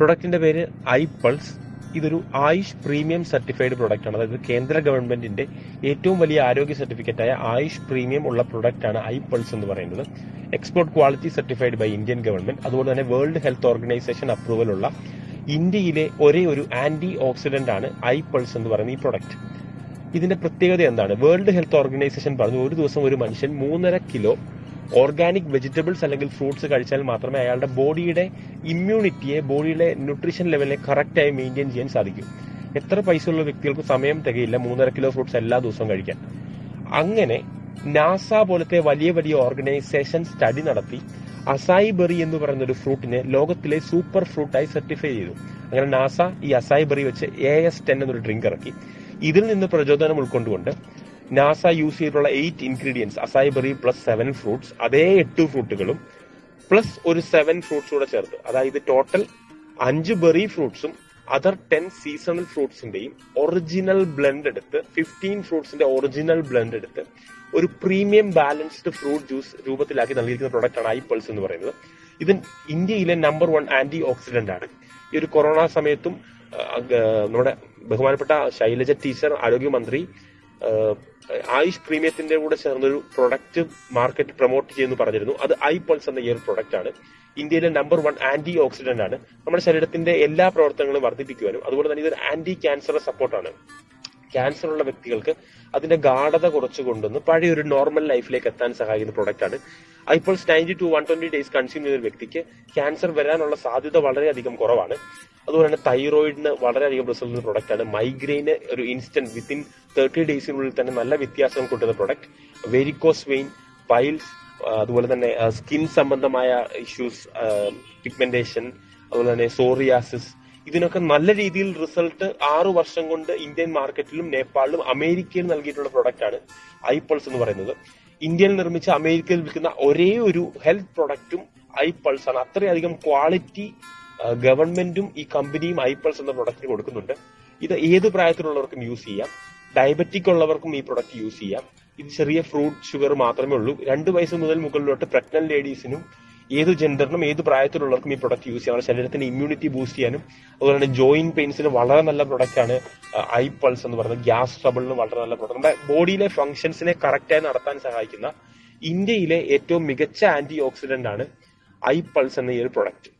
പ്രൊഡക്റ്റിന്റെ പേര് I pulse ഇതൊരു Ayush premium certified product ആണ്. അതായത് കേന്ദ്ര ഗവൺമെന്റിന്റെ ഏറ്റവും വലിയ ആരോഗ്യ സർട്ടിഫിക്കറ്റായ ആയുഷ് പ്രീമിയം ഉള്ള പ്രൊഡക്റ്റ് ആണ് ഐ പൾസ് എന്ന് പറയുന്നത്. Export quality certified by Indian government അതുപോലെ തന്നെ വേൾഡ് ഹെൽത്ത് ഓർഗനൈസേഷൻ അപ്രൂവൽ ഉള്ള ഇന്ത്യയിലെ ഒരേ ഒരു ആന്റി ഓക്സിഡന്റ് ആണ് ഐ പൾസ് എന്ന് പറയുന്ന ഈ പ്രൊഡക്റ്റ് ഇതിന്റെ പ്രത്യേകത എന്താണ്? വേൾഡ് ഹെൽത്ത് ഓർഗനൈസേഷൻ പറഞ്ഞു ഒരു ദിവസം ഒരു മനുഷ്യൻ മൂന്നര കിലോ ഓർഗാനിക് വെജിറ്റബിൾസ് അല്ലെങ്കിൽ ഫ്രൂട്ട്സ് കഴിച്ചാൽ മാത്രമേ അയാളുടെ ബോഡിയുടെ ഇമ്മ്യൂണിറ്റിയെ ബോഡിയുടെ ന്യൂട്രീഷൻ ലെവലിനെ കറക്റ്റായി മെയിന്റെയിൻ ചെയ്യാൻ സാധിക്കൂ. എത്ര പൈസ ഉള്ള വ്യക്തികൾക്ക് സമയം തികയില്ല മൂന്നര കിലോ ഫ്രൂട്ട്സ് എല്ലാ ദിവസവും കഴിക്കാൻ. അങ്ങനെ നാസ പോലത്തെ വലിയ വലിയ ഓർഗനൈസേഷൻ സ്റ്റഡി നടത്തി അസായി ബെറി എന്ന് പറയുന്ന ഒരു ഫ്രൂട്ടിനെ ലോകത്തിലെ സൂപ്പർ ഫ്രൂട്ടായി സർട്ടിഫൈ ചെയ്തു. അങ്ങനെ നാസ ഈ അസായി ബെറി വെച്ച് എ എസ് ടെൻ എന്നൊരു ഡ്രിങ്ക് ഇറക്കി. ഇതിൽ നിന്ന് പ്രചോദനം ഉൾക്കൊണ്ടുകൊണ്ട് നാസ യൂസ് ചെയ്തിട്ടുള്ള eight ingredients acai plus seven fruits അതേ എട്ട് ഫ്രൂട്ടുകളും പ്ലസ് ഒരു സെവൻ ഫ്രൂട്ട്സ് കൂടെ ചേർത്ത്. അതായത് ടോട്ടൽ അഞ്ച് ബെറി ഫ്രൂട്ട്സും അതർ ടെൻ സീസണൽ ഫ്രൂട്ട്സിന്റെയും ഒറിജിനൽ ബ്ലെൻഡ് എടുത്ത് ഫിഫ്റ്റീൻ ഫ്രൂട്ട്സിന്റെ ഒറിജിനൽ ബ്ലെൻഡ് എടുത്ത് ഒരു പ്രീമിയം ബാലൻസ്ഡ് ഫ്രൂട്ട് ജ്യൂസ് രൂപത്തിലാക്കി നൽകിയിരിക്കുന്ന പ്രൊഡക്റ്റ് ആണ് ഐ പൾസ് എന്ന് പറയുന്നത്. ഇത് ഇന്ത്യയിലെ നമ്പർ വൺ ആന്റി ഓക്സിഡന്റ് ആണ്. ഈ ഒരു കൊറോണ സമയത്തും നമ്മുടെ ബഹുമാനപ്പെട്ട ശൈലജ ടീച്ചർ ആരോഗ്യമന്ത്രി ആയുഷ് പ്രീമിയത്തിന്റെ കൂടെ ചേർന്നൊരു പ്രൊഡക്റ്റ് മാർക്കറ്റ് പ്രൊമോട്ട് ചെയ്യുന്നു പറഞ്ഞിരുന്നു. അത് ഐ പൾസ് എന്ന ഈ ഒരു പ്രൊഡക്റ്റ് ആണ്. ഇന്ത്യയിലെ നമ്പർ വൺ ആന്റി ഓക്സിഡന്റ് ആണ്. നമ്മുടെ ശരീരത്തിന്റെ എല്ലാ പ്രവർത്തനങ്ങളും വർദ്ധിപ്പിക്കുവാനും അതുപോലെ തന്നെ ഇതൊരു ആന്റി ക്യാൻസർ സപ്പോർട്ടാണ് ക്യാൻസർ ഉള്ള വ്യക്തികൾക്ക് അതിന്റെ ഗാഠത കുറച്ചു കൊണ്ടുവന്ന് പഴയ ഒരു നോർമൽ ലൈഫിലേക്ക് എത്താൻ സഹായിക്കുന്ന പ്രൊഡക്റ്റ് ആണ്. I Pulse ninety two one twenty days consume ചെയ്ത ഒരു വ്യക്തിക്ക് ക്യാൻസർ വരാനുള്ള സാധ്യത വളരെയധികം കുറവാണ്. അതുപോലെ തന്നെ തൈറോയിഡിന് വളരെയധികം റിസൾട്ട് പ്രൊഡക്റ്റ് ആണ്. മൈഗ്രെയിന് ഒരു ഇൻസ്റ്റന്റ് വിത്തിൻ തേർട്ടി ഡേയ്സിനുള്ളിൽ തന്നെ നല്ല വ്യത്യാസം കൊണ്ടുവരുന്ന പ്രൊഡക്റ്റ് വെരിക്കോസ് വെയിൻ പൈൽസ് അതുപോലെ തന്നെ സ്കിൻ സംബന്ധമായ ഇഷ്യൂസ് പിഗ്മെന്റേഷൻ അതുപോലെ തന്നെ സോറിയാസിസ് ഇതിനൊക്കെ നല്ല രീതിയിൽ റിസൾട്ട് ആറു വർഷം കൊണ്ട് ഇന്ത്യൻ മാർക്കറ്റിലും നേപ്പാളിലും അമേരിക്കയിൽ നൽകിയിട്ടുള്ള പ്രൊഡക്റ്റ് ആണ് ഐപൾസ് എന്ന് പറയുന്നത്. ഇന്ത്യയിൽ നിർമ്മിച്ച അമേരിക്കയിൽ വിൽക്കുന്ന ഒരേ ഒരു ഹെൽത്ത് പ്രൊഡക്റ്റും ഐപൾസ് ആണ്. അത്രയധികം ക്വാളിറ്റി ഗവൺമെന്റും ഈ കമ്പനിയും ഐപൾസ് എന്ന പ്രൊഡക്റ്റ് കൊടുക്കുന്നുണ്ട്. ഇത് ഏത് പ്രായത്തിലുള്ളവർക്കും യൂസ് ചെയ്യാം. ഡയബറ്റിക് ഉള്ളവർക്കും ഈ പ്രൊഡക്റ്റ് യൂസ് ചെയ്യാം. ഇത് ചെറിയ ഫ്രൂട്ട് ഷുഗർ മാത്രമേ ഉള്ളൂ. രണ്ട് വയസ്സ് മുതൽ മുകളിലോട്ട് പ്രഗ്നന്റ് ലേഡീസിനും ഏത് ജെൻഡറിനും ഏത് പ്രായത്തിലുള്ളവർക്കും ഈ പ്രൊഡക്റ്റ് യൂസ് ചെയ്യാം. ശരീരത്തിന് ശരീരത്തിന്റെ ഇമ്മ്യൂണിറ്റി ബൂസ്റ്റ് ചെയ്യാനും അതുപോലെ തന്നെ ജോയിന്റ് പെയിൻസിന് വളരെ നല്ല പ്രൊഡക്റ്റ് ആണ് ഐ പൾസ് എന്ന് പറയുന്നത്. ഗ്യാസ് ട്രബിളിന് വളരെ നല്ല പ്രൊഡക്റ്റ് നമ്മുടെ ബോഡിയിലെ ഫംഗ്ഷൻസിനെ കറക്റ്റായി നടത്താൻ സഹായിക്കുന്ന ഇന്ത്യയിലെ ഏറ്റവും മികച്ച ആന്റി ഓക്സിഡന്റ് ആണ് ഐ പൾസ് എന്ന ഈ ഒരു പ്രൊഡക്റ്റ്